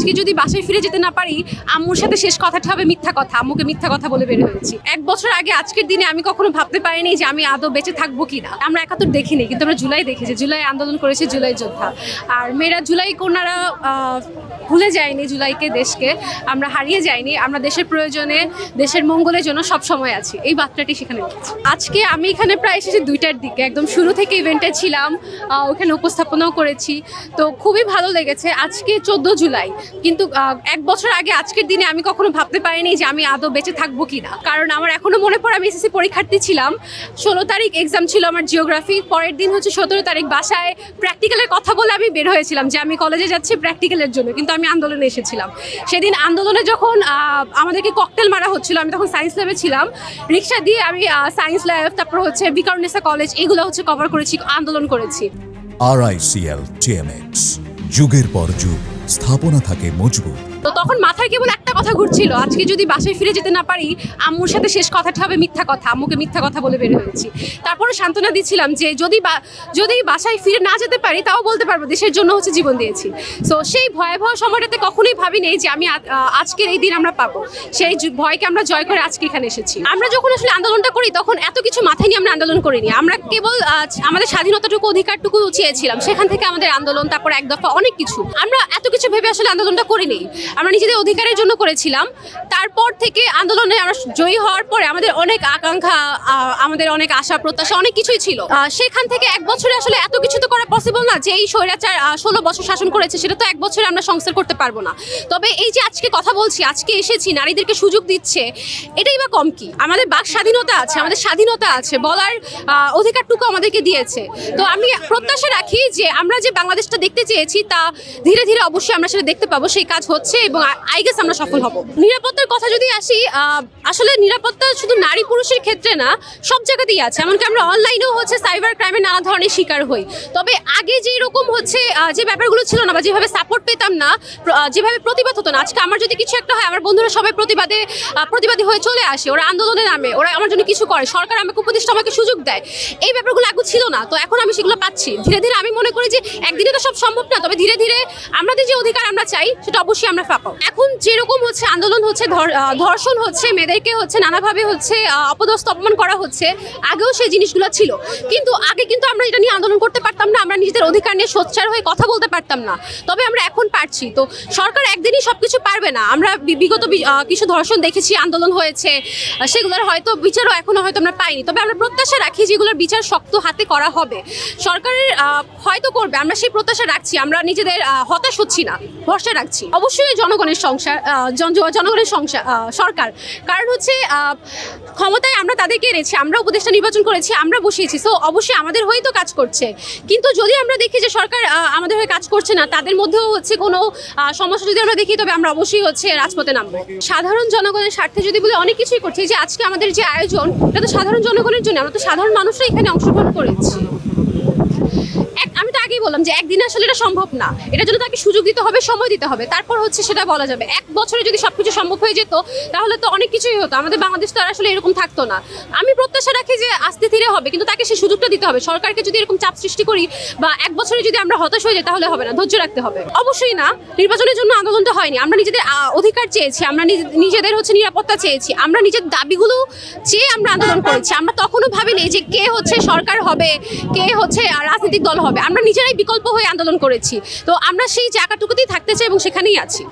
আজকে যদি বাসায় ফিরে যেতে না পারি, আম্মুর সাথে শেষ কথাটা হবে মিথ্যা কথা। আম্মুকে মিথ্যা কথা বলে বের হয়েছি। এক বছর আগে, আজকের দিনে আমি কখনো ভাবতে পারিনি যে আমি আদৌ বেঁচে থাকব কিনা। আমরা একাত্তর দেখিনি কিন্তু আমরা জুলাই দেখেছি। জুলাই আন্দোলন করেছে জুলাই যোদ্ধা। আর মেয়েরা জুলাই কন্যারা ভুলে যায়নি জুলাইকে, দেশকে। আমরা হারিয়ে যাইনি। আমরা দেশের প্রয়োজনে, দেশের মঙ্গলের জন্য সব সময় আছি। এই বার্তাটি সেখানে আজকে আমি এখানে প্রায় এসেছি দুইটার দিকে। একদম শুরু থেকে ইভেন্টে ছিলাম ওখানে উপস্থাপনাও করেছি। তো খুবই ভালো লেগেছে। আজকে চোদ্দ জুলাই। কিন্তু এক বছর আগে, আজকের দিনে আমি কখনো ভাবতে পারিনি যে আমি আদৌ বেঁচে থাকব কিনা। কারণ আমার এখনও মনে পড়ে, আমি এসএসসি পরীক্ষার্থী ছিলাম। ষোলো তারিখ এক্সাম ছিল আমার জিওগ্রাফি পরের দিন হচ্ছে সতেরো তারিখ বাসায় প্র্যাকটিক্যালের কথা বলে আমি বের হয়েছিলাম যে আমি কলেজে যাচ্ছি প্র্যাকটিক্যালের জন্য। কিন্তু আমি আন্দোলনে এসেছিলাম। সেদিন আন্দোলনে যখন আমাদেরকে ককটেল মারা হচ্ছিল, আমি তখন সায়েন্স ল্যাবে ছিলাম। রিক্সা দিয়ে আমি সায়েন্স ল্যাব তারপর হচ্ছে বিকারুনেসা কলেজ এগুলো হচ্ছে কভার করেছি, আন্দোলন করেছি। আরআইসিএল টিএমএক্স যুগের পর যুগ। স্থাপনা থাকে মজবুত। তো তখন মাথায় কেবল একটা কথা ঘুরছিল, আজকে যদি বাসায় ফিরে যেতে না পারি, আম্মুর সাথে শেষ কথাটা হবে মিথ্যা কথা, আম্মুকে মিথ্যা কথা বলে বের হয়েছি। তারপরে সান্ত্বনা দিচ্ছিলাম যে যদি যদি বাসায় ফিরে না যেতে পারি, তাও বলতে পারব, দেশের জন্য হচ্ছে জীবন দিয়েছি। তো সেই ভয়াবহ সময়টাতে কখনোই ভাবিনি যে আমি আজকের এই দিন আমরা পাবো। সেই ভয়কে আমরা জয় করে আজকে এখানে এসেছি। আমরা যখন আসলে আন্দোলনটা করি, তখন এত কিছু মাথায় নিয়ে আমরা আন্দোলন করিনি। আমরা কেবল আমাদের স্বাধীনতাটুকু অধিকারটুকু চেয়েছিলাম সেখান থেকে আমাদের আন্দোলন, তারপর এক দফা অনেক কিছু। আমরা এত কিছু ভেবে আসলে আন্দোলনটা করিনি। আমরা নিজেদের অধিকারের জন্য করেছিলাম। তারপর থেকে আন্দোলনে আমরা জয়ী হওয়ার পরে আমাদের অনেক আকাঙ্ক্ষা আমাদের অনেক আশা, প্রত্যাশা, অনেক কিছুই ছিল। সেখান থেকে এক বছরে আসলে এত কিছু তো করা পসিবল না যে এই স্বৈরাচার ষোলো বছর শাসন করেছে, সেটা তো এক বছরে আমরা সংস্কার করতে পারব না। তবে এই যে আজকে কথা বলছি, আজকে এসেছি, নারীদেরকে সুযোগ দিচ্ছে, এটাই বা কম কি? আমাদের বাক স্বাধীনতা আছে, আমাদের স্বাধীনতা আছে, বলার অধিকারটুকু আমাদেরকে দিয়েছে। তো আমি প্রত্যাশা রাখি যে আমরা যে বাংলাদেশটা দেখতে চেয়েছি, তা ধীরে ধীরে অবশ্যই আমরা সেটা দেখতে পাবো। সেই কাজ হচ্ছে এবং আই গেস আমরা সফল হব। নিরাপত্তার কথা যদি আসি আসলে নিরাপত্তা শুধু নারী পুরুষের ক্ষেত্রে না, সব জায়গাতেই আছে। এমনকি আমরা অনলাইনেও হচ্ছে সাইবার ক্রাইমে নানা ধরনের শিকার হই। তবে আগে যেই রকম হচ্ছে যে ব্যাপারগুলো ছিল না বা যেভাবে সাপোর্ট পেতাম না যেভাবে প্রতিবাদ হতো না, আজকে আমার যদি কিছু একটা হয়, আমার বন্ধুরা সবাই প্রতিবাদে প্রতিবাদী হয়ে চলে আসে, ওরা আন্দোলনে নামে, ওরা আমার জন্য কিছু করে, সরকার আমাকে উপদেষ্টা আমাকে সুযোগ দেয়। এই ব্যাপারগুলো আগে ছিল না, তো এখন আমি সেগুলো পাচ্ছি। ধীরে ধীরে আমি মনে করি যে একদিনে তো সব সম্ভব না, তবে ধীরে ধীরে আমাদের যে অধিকার আমরা চাই, সেটা অবশ্যই আমরা এখন যেরকম হচ্ছে আন্দোলন হচ্ছে ধর- ধর্ষণ হচ্ছে মেয়েদেরকে হচ্ছে নানাভাবে হচ্ছে আহ, অপদস্থ অপমান করা হচ্ছে আগেও সেই জিনিসগুলো ছিল। কিন্তু আগে কিন্তু আমরা এটা নিয়ে আন্দোলন করতে পারতাম না আমরা নিজেদের অধিকার নিয়ে সোচ্চার হয়ে কথা বলতে পারতাম না। তবে আমরা এখন পারছি। তো সরকার একদিনই সব কিছু পারবে না। আমরা বিগত কিছু ধর্ষণ দেখেছি আন্দোলন হয়েছে সেগুলোর হয়তো বিচারও এখনও হয়তো আমরা পাইনি। তবে আমরা প্রত্যাশা রাখি যেগুলোর বিচার শক্ত হাতে করা হবে। সরকারের হয়তো করবে আমরা সেই প্রত্যাশা রাখছি। আমরা নিজেদের হতাশ হচ্ছি না ভরসা রাখছি। অবশ্যই জনগণের সংসার জন- জন- জনগণের সংসার সরকার। কারণ হচ্ছে ক্ষমতায় আমরা তাদেরকে এনেছি, আমরা উপদেষ্টা নির্বাচন করেছি, আমরা বসিয়েছি। সো অবশ্যই আমাদের হয়েই তো কাজ করছে। কিন্তু যদি আমরা দেখি যে সরকার আমাদের হয়ে কাজ করছে না, তাদের মধ্যেও হচ্ছে কোনো সমস্যা যদি আমরা দেখি, তবে আমরা অবশ্যই হচ্ছে রাজপথে নামবো। সাধারণ জনগণের স্বার্থে যদি বলে অনেক কিছুই করছি যে আজকে আমাদের যে আয়োজন, এটা তো সাধারণ জনগণের জন্য, আমরা তো সাধারণ মানুষরা এখানে অংশগ্রহণ করেছি। আগেই বললাম যে একদিনে আসলে এটা সম্ভব না। এটার জন্য তাকে সুযোগ দিতে হবে, সময় দিতে হবে। তারপর হচ্ছে সেটা বলা যাবে। এক বছরে যদি সবকিছু সম্ভব হয়ে যেত, তাহলে তো অনেক কিছুই হতো। আমাদের বাংলাদেশ তো আর আসলে এরকম থাকতো না। আমি প্রত্যাশা রাখি যে আস্তে ধীরে হবে, কিন্তু তাকে সেই সুযোগটা দিতে হবে। সরকারকে যদি এরকম চাপ সৃষ্টি করি বা এক বছরে যদি আমরা হতাশ হয়ে যাই, তাহলে হবে না। ধৈর্য রাখতে হবে। অবশ্যই না, নির্বাচনের জন্য আন্দোলনটা হয়নি। আমরা নিজেদের অধিকার চেয়েছি। আমরা নিজ- নিজেদের হচ্ছে নিরাপত্তা চেয়েছি। আমরা নিজের দাবিগুলো চেয়ে আমরা আন্দোলন করেছি। আমরা তখনও ভাবিনি যে কে হচ্ছে সরকার হবে, কে হচ্ছে রাজনৈতিক দল হবে। আমরা নিজেরাই বিকল্প হয়ে আন্দোলন করেছি। তো আমরা সেই জায়গাটুকুতেই থাকতে চাই এবং সেখানেই আছি।